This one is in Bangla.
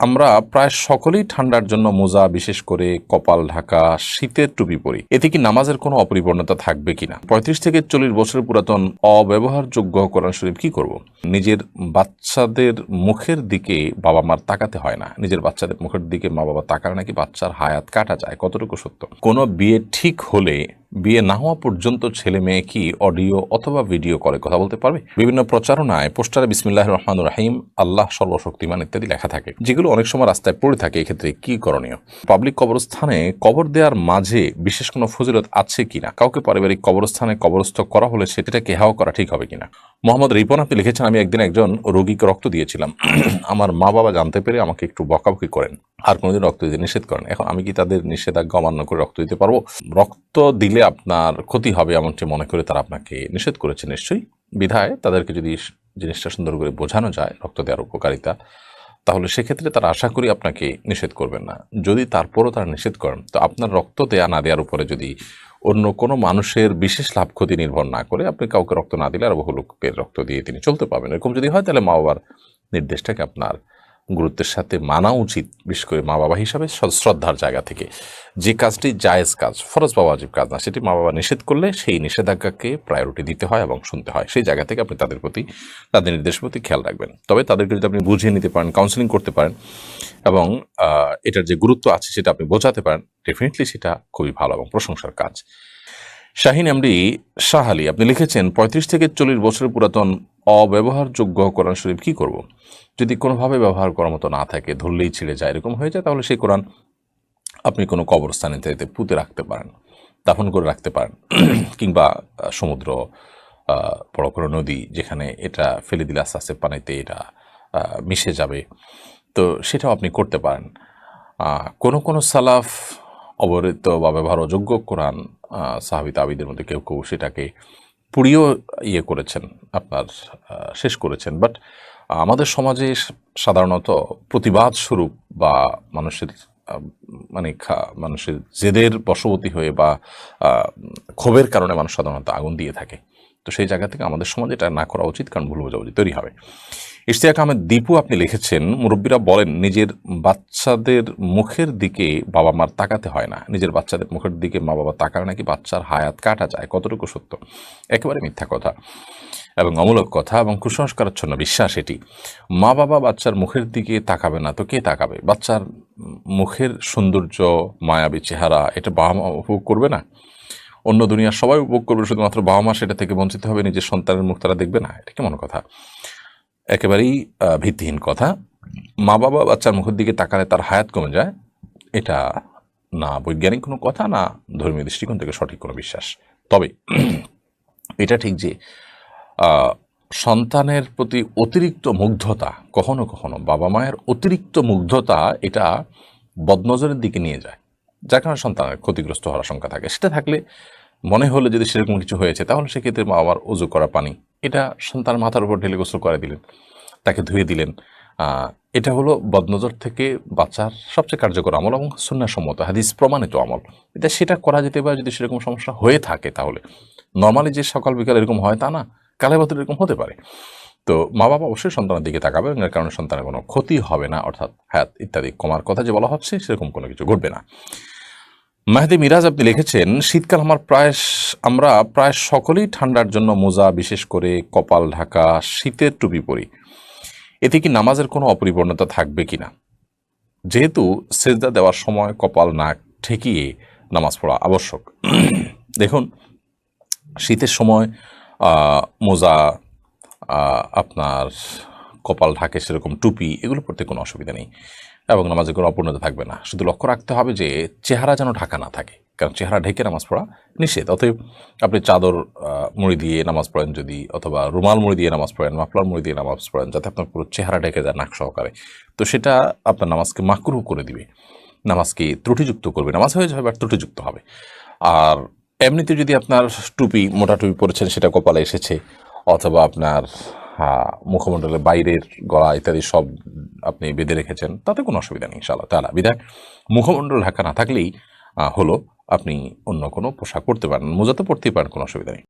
আমরা প্রায় সকলেই ঠান্ডার জন্য মোজা, বিশেষ করে কপাল ঢাকা, শীতের টুপি পরি। এতে কি নামাজের কোনো অপরিপূর্ণতা থাকবে কিনা? পঁয়ত্রিশ থেকে চল্লিশ বছরের পুরাতন অব্যবহারযোগ্য কোরআন শরীফ কি করব? নিজের বাচ্চাদের মুখের দিকে বাবা মার তাকাতে হয় না। নিজের বাচ্চাদের মুখের দিকে মা বাবা তাকালে নাকি বাচ্চার হায়াত কাটা যায়। কতটুকু সত্য? কোনো বিয়ে ঠিক হলে বিয়ে না হওয়া পর্যন্ত ছেলে মেয়ে কি অডিও অথবা ভিডিও কলে কথা বলতে পারবে? বিভিন্ন প্রচারণায় পোস্টারে বিসমিল্লাহ রহমান রাহিম, আল্লাহ সর্বশক্তিমান ইত্যাদি লেখা থাকে। যেগুলো অনেক সময় রাস্তায় পড়ে থাকে, এক্ষেত্রে কি করণীয়? পাবলিক কবরস্থানে কবর দেওয়ার মাঝে বিশেষ কোনো ফজিলত আছে কিনা? কাউকে পারিবারিক কবরস্থানে কবরস্থ করা হলে সেটাকে হাও করা ঠিক হবে কিনা? মোহাম্মদ রিপন, আপনি লিখেছেন, আমি একদিন একজন রোগীকে রক্ত দিয়েছিলাম। আমার মা বাবা জানতে পেরে আমাকে একটু বকাবকি করেন। আর কোনোদিন রক্ত দিতে নিষেধ করেন। এখন আমি কি তাদের নিষেধাজ্ঞা অমান্য করে রক্ত দিতে পারব? রক্ত দিলে আপনার ক্ষতি হবে এমনটি মনে করে তারা আপনাকে নিষেধ করেছে নিশ্চয়ই। বিধায় তাদেরকে যদি জিনিসটা সুন্দর করে বোঝানো যায়, রক্ত দেওয়ার উপকারিতা তাহলে সেক্ষেত্রে তারা আশা করি আপনাকে নিষেধ করবেন না। যদি তারপরও তারা নিষেধ করেন, তো আপনার রক্ত দেয়া না দেওয়ার উপরে যদি অন্য কোনো মানুষের বিশেষ লাভ ক্ষতি নির্ভর না করে, আপনি কাউকে রক্ত না দিলে আর বহু লোকের রক্ত দিয়ে তিনি চলতে পারবেন। এরকম যদি হয়, তাহলে মা বাবার নির্দেশটাকে আপনার গুরুত্বের সাথে মানা উচিত, বিশেষ করে মা বাবা হিসাবে শ্রদ্ধার জায়গা থেকে। যে কাজটি জায়েজ কাজ, ফরজ বা ওয়াজিব কাজ না, সেটি মা বাবা নিষেধ করলে সেই নিষেধাজ্ঞাকে প্রায়োরিটি দিতে হয় এবং শুনতে হয়। সেই জায়গা থেকে আপনি তাদের প্রতি, তাদের নির্দেশের প্রতি খেয়াল রাখবেন। তবে তাদেরকে যদি আপনি বুঝিয়ে নিতে পারেন কাউন্সিলিং করতে পারেন এবং এটার যে গুরুত্ব আছে সেটা আপনি বোঝাতে পারেন ডেফিনেটলি সেটা খুবই ভালো এবং প্রশংসার কাজ। শাহিন এমডি শাহ আলী, আপনি লিখেছেন, পঁয়ত্রিশ থেকে চল্লিশ বছরের পুরাতন অব্যবহারযোগ্য কোরআন শরীফ কি করব? যদি কোনোভাবে ব্যবহার করার মতো না থাকে, ধরলেই ছিঁড়ে যায়, এরকম হয়ে যায়, তাহলে সেই কোরআন আপনি কোনো কবরস্থানে চাইতে পুঁতে রাখতে পারেন, দাফন করে রাখতে পারেন, কিংবা সমুদ্র বড় কোনো নদী, যেখানে এটা ফেলে দিলে আস্তে আস্তে পানিতে এটা মিশে যাবে। তো সেটাও আপনি করতে পারেন। কোনো কোনো সালাফ অবহিত বা ব্যবহারযোগ্য কোরআন আহ, সাহাবি তাবিদের মধ্যে কেউ কেউ সেটাকে পুড়িয়েও ইয়ে করেছেন আপনার শেষ করেছেন। বাট আমাদের সমাজে সাধারণত প্রতিবাদ স্বরূপ বা মানুষের মানে মানুষের জেদের বশবতী হয়ে বা ক্ষোভের কারণে মানুষ সাধারণত আগুন দিয়ে থাকে। তো সেই জায়গা থেকে আমাদের সমাজে এটা না করা উচিত কারণ ভুল বোঝাবুঝি তৈরি হবে। ইশতিয়াক আহমেদ দীপু আপনি লিখেছেন, মুরব্বীরা বলেন, নিজের বাচ্চাদের মুখের দিকে বাবা মার তাকাতে হয় না। নিজের বাচ্চাদের মুখের দিকে মা বাবা তাকালে নাকি বাচ্চার হায়াত কাটা যায়। কতটুকু সত্য? একেবারে মিথ্যা কথা এবং অমূলক কথা এবং কুসংস্কারাচ্ছন্ন বিশ্বাস এটি। মা বাবা বাচ্চার মুখের দিকে তাকাবে না, তো কে তাকাবে? বাচ্চার মুখের সৌন্দর্য, মায়াবী চেহারা, এটা বাবা মা উপভোগ করবে না? অন্য দুনিয়ার সবাই উপভোগ করবে, শুধুমাত্র বাবা মা সেটা থেকে বঞ্চিত হবে, নিজের সন্তানের মুখ তারা দেখবে না? এটা কেমন কথা? একেবারেই ভিত্তিহীন কথা। মা বাবা বাচ্চার মুখের দিকে তাকালে তার হায়াত কমে যায়। এটা না বৈজ্ঞানিক কোনো কথা, না ধর্মীয় দৃষ্টিকোণ থেকে সঠিক কোনো বিশ্বাস। তবে এটা ঠিক যে সন্তানের প্রতি অতিরিক্ত মুগ্ধতা কখনো কখনো বাবা মায়ের অতিরিক্ত মুগ্ধতা এটা বদনজরের দিকে নিয়ে যায়। যার কারণে সন্তানের ক্ষতিগ্রস্ত হওয়ার আশঙ্কা থাকে। সেটা থাকলে মনে হলে যদি সেরকম কিছু হয়েছে, তাহলে সেক্ষেত্রে মা বাবার উজু করা পানি এটা সন্তানের মাথার উপর ঢেলে গোসল করে দিলেন, তাকে ধুয়ে দিলেন। এটা হলো বদনজর থেকে বাচ্চার সবচেয়ে কার্যকর আমল এবং সন্ন্যাসম্মত হাদিস প্রমাণিত আমল। এটা সেটা করা যেতে পারে যদি সেরকম সমস্যা হয়ে থাকে তাহলে। নর্মালি যে সকাল বিকাল এরকম হয় তা না কালে বাতুর এরকম হতে পারে। তো মা বাবা অবশ্যই সন্তানের দিকে তাকাবে এর কারণে সন্তানের কোনো ক্ষতি হবে না, অর্থাৎ হ্যাঁ ইত্যাদি কমার কথা যে বলা হচ্ছে সেরকম কোনো কিছু ঘটবে না। মাহদি মিরাজ আপনি লিখেছেন, শীতকাল আমার প্রায় আমরা প্রায় সকলেই ঠান্ডার জন্য মোজা, বিশেষ করে কপাল ঢাকা, শীতের টুপি পরি। এতে কি নামাজের কোনো অপরিপূর্ণতা থাকবে কি না যেহেতু সেজদা দেওয়ার সময় কপাল নাক ঠেকিয়ে নামাজ পড়া আবশ্যক। দেখুন, শীতের সময় মোজা আপনার কপাল ঢাকে সেরকম টুপি, এগুলো পড়তে কোনো অসুবিধা নেই। এবং নামাজে কোনো অপূর্ণতা থাকবে না। শুধু লক্ষ্য রাখতে হবে যে চেহারা যেন ঢাকা না থাকে, কারণ চেহারা ঢেকে নামাজ পড়া নিষেধ। অতএব আপনি চাদর মুড়ি দিয়ে নামাজ পড়েন যদি, অথবা রুমাল মুড়ি দিয়ে নামাজ পড়েন, মাফলার মুড়ি দিয়ে নামাজ পড়েন, যাতে আপনার পুরো চেহারা ঢেকে যায় নাক সহকারে। তো সেটা আপনার নামাজকে মাকরু করে দিবে। নামাজকে ত্রুটিযুক্ত করবে। নামাজ হয়ে যাবে আর ত্রুটিযুক্ত হবে। আর এমনিতে যদি আপনার টুপি, মোটা টুপি পরেছেন, সেটা কপালে এসেছে, অথবা আপনার মুখমণ্ডলের বাইরের গলা ইত্যাদি সব আপনি বেঁধে রেখেছেন, তাতে কোনো অসুবিধা নেই, ইনশাআল্লাহ তালা বিধায় মুখমণ্ডল ঢাকা না থাকলেই হলো আপনি অন্য কোনো পোশাক পরতে পারেন, মোজা পড়তেই পারেন, কোনো অসুবিধা নেই।